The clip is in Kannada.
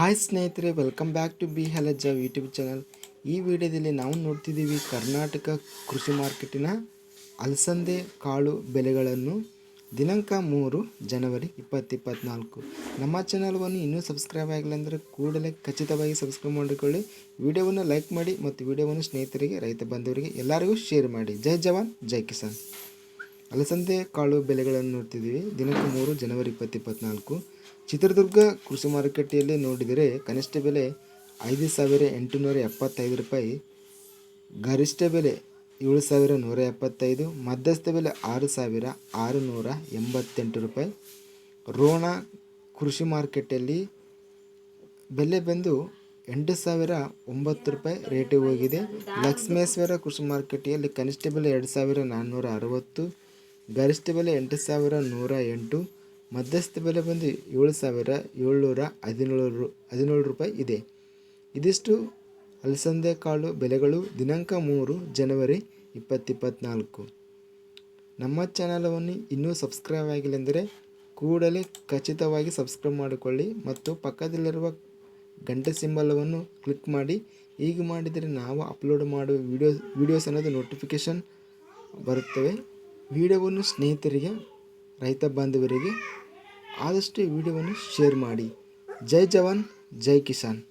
ಹಾಯ್ ಸ್ನೇಹಿತರೆ ವೆಲ್ಕಮ್ ಬ್ಯಾಕ್ ಟು ಬಿ ಹೆಲಜ್ಜ ಯೂಟ್ಯೂಬ್ ಚಾನಲ್ ಈ ವಿಡಿಯೋದಲ್ಲಿ ನಾವು ನೋಡ್ತಿದ್ದೀವಿ ಕರ್ನಾಟಕ ಕೃಷಿ ಮಾರ್ಕೆಟಿನ ಅಲಸಂದೆ ಕಾಳು ಬೆಲೆಗಳನ್ನು ದಿನಾಂಕ ಮೂರು ಜನವರಿ ಇಪ್ಪತ್ತಿಪ್ಪತ್ನಾಲ್ಕು. ನಮ್ಮ ಚಾನಲ್ವನ್ನು ಇನ್ನೂ ಸಬ್ಸ್ಕ್ರೈಬ್ ಆಗಿಲ್ಲ ಅಂದರೆ ಕೂಡಲೇ ಖಚಿತವಾಗಿ ಸಬ್ಸ್ಕ್ರೈಬ್ ಮಾಡಿಕೊಳ್ಳಿ. ವಿಡಿಯೋವನ್ನು ಲೈಕ್ ಮಾಡಿ ಮತ್ತು ವಿಡಿಯೋವನ್ನು ಸ್ನೇಹಿತರಿಗೆ, ರೈತ ಬಂಧುವರಿಗೆ ಎಲ್ಲರಿಗೂ ಶೇರ್ ಮಾಡಿ. ಜೈ ಜವಾನ್, ಜೈ ಕಿಸಾನ್. ಅಲಸಂದೆ ಕಾಳು ಬೆಲೆಗಳನ್ನು ನೋಡ್ತಿದ್ದೀವಿ. ದಿನಕ್ಕೆ ಮೂರು, ಜನವರಿ ಇಪ್ಪತ್ತು ಇಪ್ಪತ್ತ್ನಾಲ್ಕು ಚಿತ್ರದುರ್ಗ ಕೃಷಿ ಮಾರುಕಟ್ಟೆಯಲ್ಲಿ ನೋಡಿದರೆ ಕನಿಷ್ಠ ಬೆಲೆ ಐದು ಸಾವಿರ ಎಂಟುನೂರ ಎಪ್ಪತ್ತೈದು ರೂಪಾಯಿ, ಗರಿಷ್ಠ ಬೆಲೆ ಏಳು ಸಾವಿರ ನೂರ ಎಪ್ಪತ್ತೈದು, ಮಧ್ಯಸ್ಥ ಬೆಲೆ ಆರು ಸಾವಿರ ಆರುನೂರ ಎಂಬತ್ತೆಂಟು ರೂಪಾಯಿ. ರೋಣ ಕೃಷಿ ಮಾರುಕಟ್ಟೆಯಲ್ಲಿ ಬೆಲೆ ಬಂದು ಎಂಟು ಸಾವಿರ ಒಂಬತ್ತು ರೂಪಾಯಿ ರೇಟಿಗೆ ಹೋಗಿದೆ. ಲಕ್ಷ್ಮೇಶ್ವರ ಕೃಷಿ ಮಾರುಕಟ್ಟೆಯಲ್ಲಿ ಕನಿಷ್ಠ ಬೆಲೆ ಎರಡು ಸಾವಿರ ನಾನ್ನೂರ ಅರವತ್ತು ಗರಿಷ್ಠ ಬೆಲೆ ಎಂಟು ಸಾವಿರ ನೂರ ಎಂಟು, ಮಧ್ಯಸ್ಥ ಬೆಲೆ ಬಂದು ಏಳು ಸಾವಿರ ಏಳ್ನೂರ ಹದಿನೇಳು ಹದಿನೇಳು ರೂಪಾಯಿ ಇದೆ. ಇದಿಷ್ಟು ಅಲಸಂದೆ ಕಾಳು ಬೆಲೆಗಳು ದಿನಾಂಕ ಮೂರು ಜನವರಿ ಇಪ್ಪತ್ತಿಪ್ಪತ್ನಾಲ್ಕು. ನಮ್ಮ ಚಾನಲವನ್ನು ಇನ್ನೂ ಸಬ್ಸ್ಕ್ರೈಬ್ ಆಗಿಲ್ಲ ಎಂದರೆ ಕೂಡಲೇ ಖಚಿತವಾಗಿ ಸಬ್ಸ್ಕ್ರೈಬ್ ಮಾಡಿಕೊಳ್ಳಿ ಮತ್ತು ಪಕ್ಕದಲ್ಲಿರುವ ಗಂಟೆ ಸಿಂಬಲವನ್ನು ಕ್ಲಿಕ್ ಮಾಡಿ. ಹೀಗೆ ಮಾಡಿದರೆ ನಾವು ಅಪ್ಲೋಡ್ ಮಾಡುವ ವಿಡಿಯೋ, ವಿಡಿಯೋಸ್ ಅನ್ನೋದು ನೋಟಿಫಿಕೇಷನ್ ಬರುತ್ತವೆ. ವಿಡಿಯೋವನ್ನು ಸ್ನೇಹಿತರಿಗೆ ರೈತ ಬಾಂಧವರಿಗೆ ಆದಷ್ಟು ವಿಡಿಯೋವನ್ನು ಶೇರ್ ಮಾಡಿ. ಜೈ ಜವಾನ್ ಜೈ ಕಿಸಾನ್.